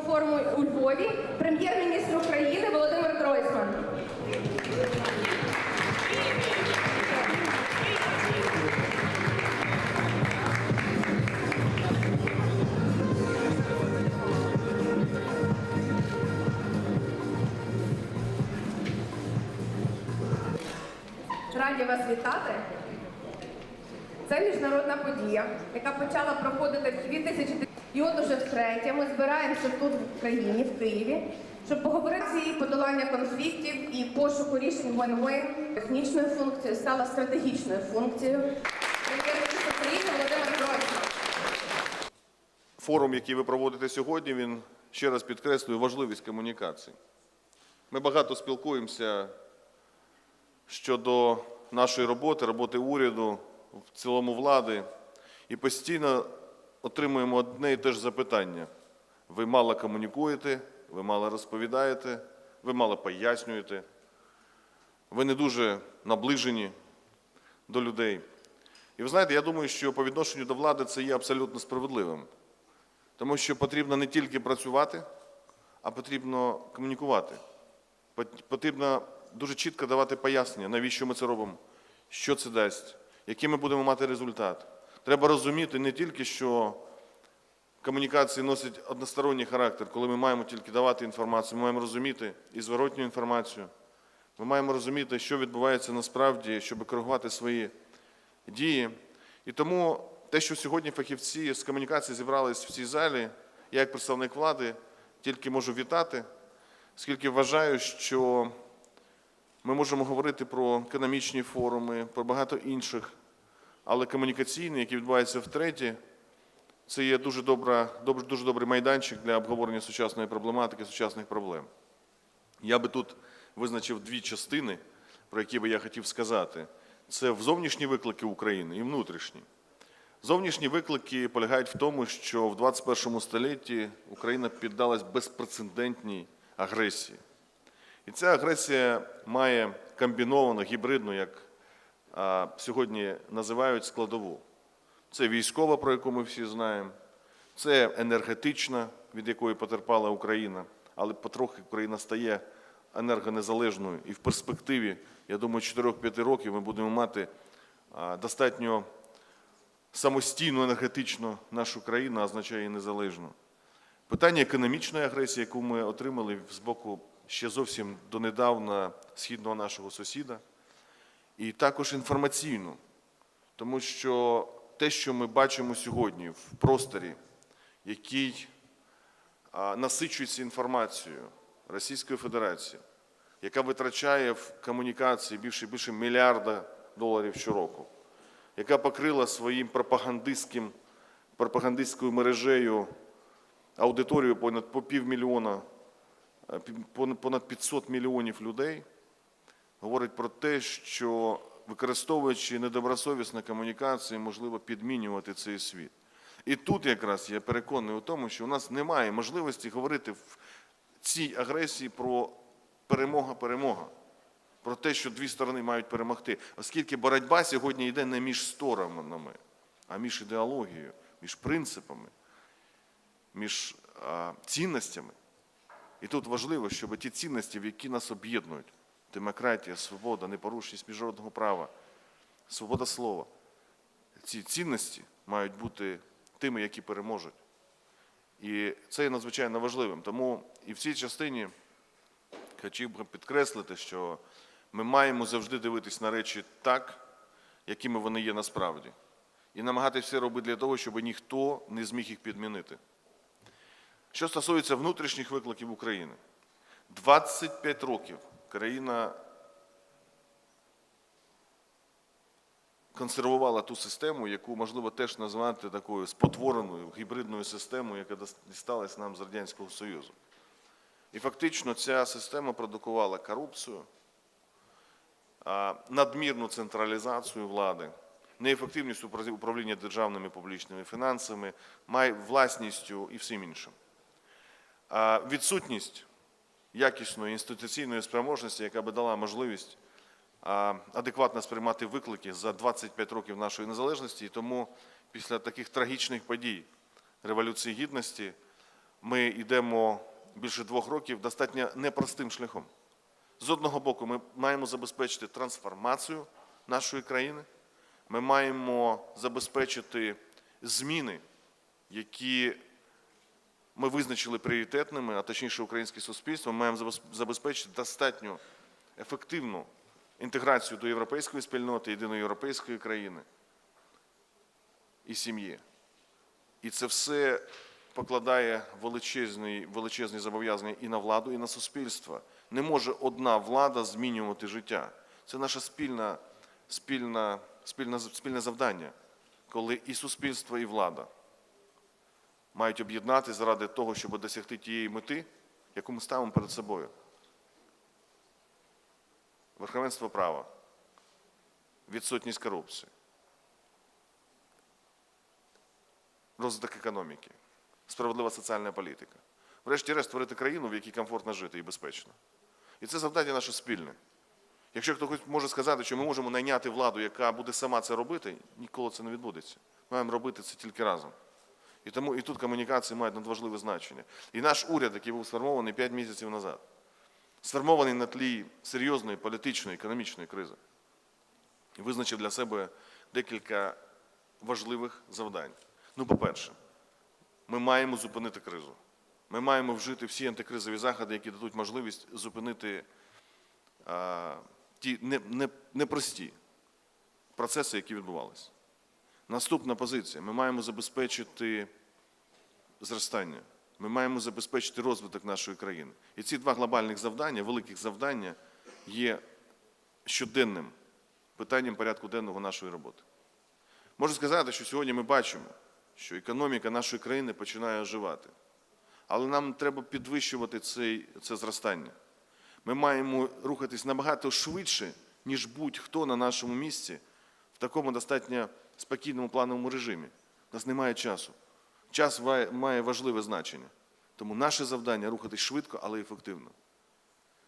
економічному форумі у Львові прем'єр-міністр України Володимир Гройсман. Раді вас вітати. Це міжнародна подія, яка почала проходити в 2000 І от уже втретє ми збираємося тут в Україні, в Києві, щоб поговорити ці подолання конфліктів і пошуку рішень вин-вин. Технічною функцією стала стратегічною функцією. Форум, який ви проводите сьогодні, він ще раз підкреслює важливість комунікацій. Ми багато спілкуємося щодо нашої роботи, роботи уряду, в цілому влади, і постійно отримуємо одне і те ж запитання. Ви мало комунікуєте, ви мало розповідаєте, ви мало пояснюєте, ви не дуже наближені до людей. І ви знаєте, я думаю, що по відношенню до влади це є абсолютно справедливим. Тому що потрібно не тільки працювати, а потрібно комунікувати. Потрібно дуже чітко давати пояснення, навіщо ми це робимо, що це дасть, який ми будемо мати результат. Треба розуміти не тільки, що комунікації носять односторонній характер, коли ми маємо тільки давати інформацію, ми маємо розуміти і зворотню інформацію. Ми маємо розуміти, що відбувається насправді, щоб коригувати свої дії. І тому те, що сьогодні фахівці з комунікації зібрались в цій залі, я як представник влади тільки можу вітати, оскільки вважаю, що ми можемо говорити про економічні форуми, про багато інших, але комунікаційний, який відбувається втретє, це є дуже, добра, добр- дуже добрий майданчик для обговорення сучасної проблематики, сучасних проблем. Я би тут визначив дві частини, про які би я хотів сказати. Це зовнішні виклики України і внутрішні. Зовнішні виклики полягають в тому, що в 21 столітті Україна піддалась безпрецедентній агресії. І ця агресія має комбіновану, гібридну, як сьогодні називають складову. Це військова, про яку ми всі знаємо, це енергетична, від якої потерпала Україна, але потрохи Україна стає енергонезалежною. І в перспективі, я думаю, 4-5 років ми будемо мати достатньо самостійну енергетично нашу країну, а означає незалежну. Питання економічної агресії, яку ми отримали з боку ще зовсім донедавна східного нашого сусіда, і також інформаційну, тому що те, що ми бачимо сьогодні в просторі, який насичується інформацією Російської Федерації, яка витрачає в комунікації більше і більше мільярда доларів щороку, яка покрила своїм пропагандистським пропагандистською мережею аудиторію понад по півмільйона, понад 500 мільйонів людей, говорить про те, що використовуючи недобросовісні комунікації, можливо підмінювати цей світ. І тут якраз я переконаний у тому, що у нас немає можливості говорити в цій агресії про перемога-перемога, про те, що дві сторони мають перемогти, оскільки боротьба сьогодні йде не між сторонами, а між ідеологією, між принципами, між цінностями. І тут важливо, щоб ті цінності, які нас об'єднують демократія, свобода, непорушність міжнародного права, свобода слова. Ці цінності мають бути тими, які переможуть. І це є надзвичайно важливим. Тому і в цій частині хотів би підкреслити, що ми маємо завжди дивитись на речі так, якими вони є насправді. І намагатися все робити для того, щоб ніхто не зміг їх підмінити. Що стосується внутрішніх викликів України, 25 років країна консервувала ту систему, яку можливо теж назвати такою спотвореною гібридною системою, яка дісталась нам з Радянського Союзу. І фактично ця система продукувала корупцію, надмірну централізацію влади, неефективність управління державними публічними фінансами, власністю і всім іншим. Відсутність якісної інституційної спроможності, яка би дала можливість адекватно сприймати виклики за 25 років нашої незалежності. І тому після таких трагічних подій Революції Гідності ми йдемо більше двох років достатньо непростим шляхом. З одного боку, ми маємо забезпечити трансформацію нашої країни, ми маємо забезпечити зміни, які ми визначили пріоритетними, а точніше українське суспільство, ми маємо забезпечити достатньо ефективну інтеграцію до європейської спільноти, єдиної європейської країни і сім'ї. І це все покладає величезні, величезні зобов'язання і на владу, і на суспільство. Не може одна влада змінювати життя. Це наше спільне, спільне, спільне, спільне завдання, коли і суспільство, і влада мають об'єднатися заради того, щоб досягти тієї мети, яку ми ставимо перед собою. Верховенство права, відсутність корупції, розвиток економіки, справедлива соціальна політика. Врешті-решт створити країну, в якій комфортно жити і безпечно. І це завдання наше спільне. Якщо хтось може сказати, що ми можемо найняти владу, яка буде сама це робити, ніколи це не відбудеться. Ми маємо робити це тільки разом. І тому і тут комунікації мають надважливе значення. І наш уряд, який був сформований 5 місяців назад, сформований на тлі серйозної політичної, економічної кризи, визначив для себе декілька важливих завдань. Ну, по-перше, ми маємо зупинити кризу. Ми маємо вжити всі антикризові заходи, які дадуть можливість зупинити а, ті не- не- непрості процеси, які відбувалися. Наступна позиція. Ми маємо забезпечити зростання. Ми маємо забезпечити розвиток нашої країни. І ці два глобальних завдання, великих завдання, є щоденним питанням порядку денного нашої роботи. Можу сказати, що сьогодні ми бачимо, що економіка нашої країни починає оживати. Але нам треба підвищувати цей, це зростання. Ми маємо рухатись набагато швидше, ніж будь-хто на нашому місці в такому достатньо спокійному плановому режимі. У нас немає часу. Час має важливе значення. Тому наше завдання рухатись швидко, але ефективно.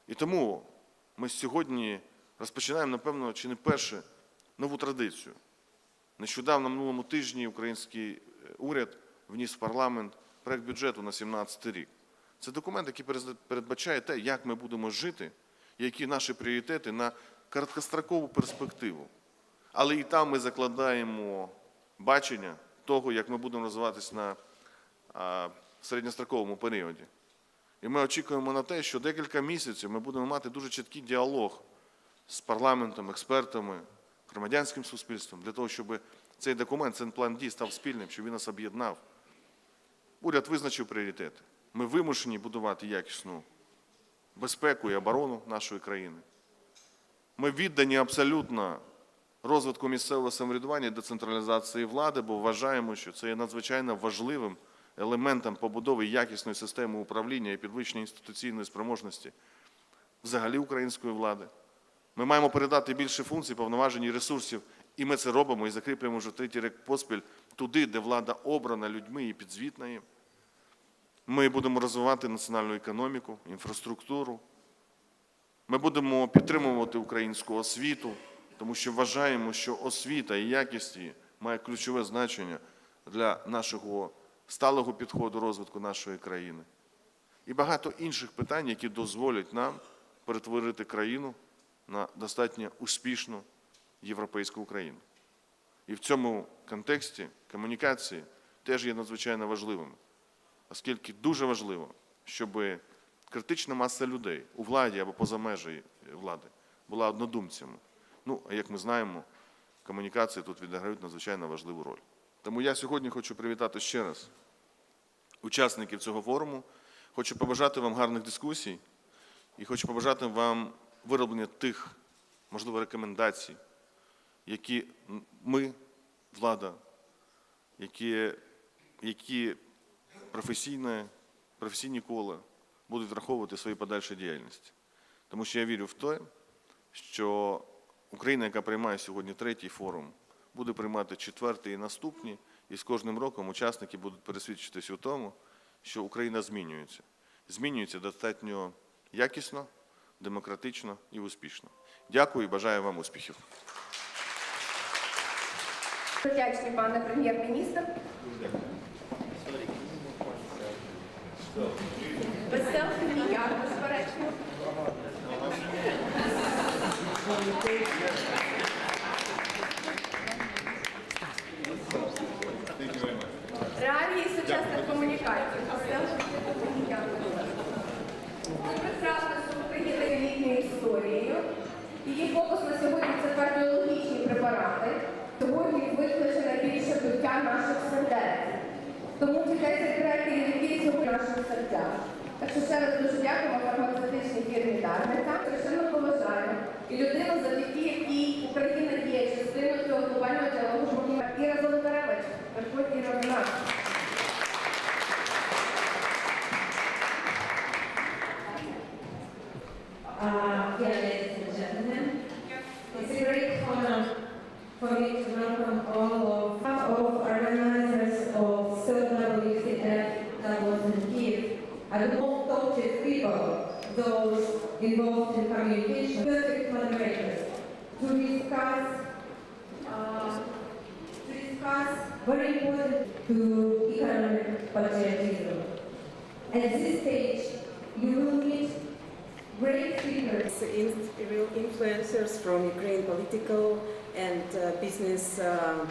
І тому ми сьогодні розпочинаємо, напевно, чи не перше нову традицію. Нещодавно, минулому тижні, український е, уряд вніс в парламент проект бюджету на 2017 рік. Це документ, який передбачає те, як ми будемо жити, які наші пріоритети на короткострокову перспективу. Але і там ми закладаємо бачення того, як ми будемо розвиватися на середньостроковому періоді. І ми очікуємо на те, що декілька місяців ми будемо мати дуже чіткий діалог з парламентом, експертами, громадянським суспільством, для того, щоб цей документ, цей план дій став спільним, щоб він нас об'єднав. Уряд визначив пріоритети. Ми вимушені будувати якісну безпеку і оборону нашої країни. Ми віддані абсолютно розвитку місцевого самоврядування і децентралізації влади, бо вважаємо, що це є надзвичайно важливим елементом побудови якісної системи управління і підвищення інституційної спроможності взагалі української влади. Ми маємо передати більше функцій, повноважень і ресурсів, і ми це робимо і закріплюємо вже третій рік поспіль туди, де влада обрана людьми і підзвітна їм. Ми будемо розвивати національну економіку, інфраструктуру. Ми будемо підтримувати українську освіту, тому що вважаємо, що освіта і якість її має ключове значення для нашого сталого підходу розвитку нашої країни. І багато інших питань, які дозволять нам перетворити країну на достатньо успішну європейську Україну. І в цьому контексті комунікації теж є надзвичайно важливими, оскільки дуже важливо, щоб критична маса людей у владі або поза межею влади була однодумцями. Ну, а як ми знаємо, комунікації тут відіграють надзвичайно важливу роль. Тому я сьогодні хочу привітати ще раз учасників цього форуму. Хочу побажати вам гарних дискусій і хочу побажати вам вироблення тих, можливо, рекомендацій, які ми, влада, які, які професійне, професійні кола будуть враховувати в своїй подальшій діяльності. Тому що я вірю в те, що Україна, яка приймає сьогодні третій форум, буде приймати четвертий і наступні, і з кожним роком учасники будуть пересвідчитись у тому, що Україна змінюється. Змінюється достатньо якісно, демократично і успішно. Дякую і бажаю вам успіхів. Вдячні, пане прем'єр-міністр. Без селфі ніяк, безперечно. Реалії сучасних комунікацій. Без. Ми прекрасно літньою історією. Її фокус на сьогодні це кардіологічні препарати. Сьогодні викличе найбільше буття наших сердець. Тому 10 проєктів які сьогодні наших серцях. Так що ще раз дуже дякуємо фармацевтичній фірмі Дарника. Страшенно поважаємо. І людина, завдяки якій Україна є частиною цього глобального діалогу. і Разом приходь Іра до involved in communication, moderators, to discuss, uh, to discuss very important to economic patriotism. At this stage, you will meet great in- real influencers from Ukraine political and uh, business uh,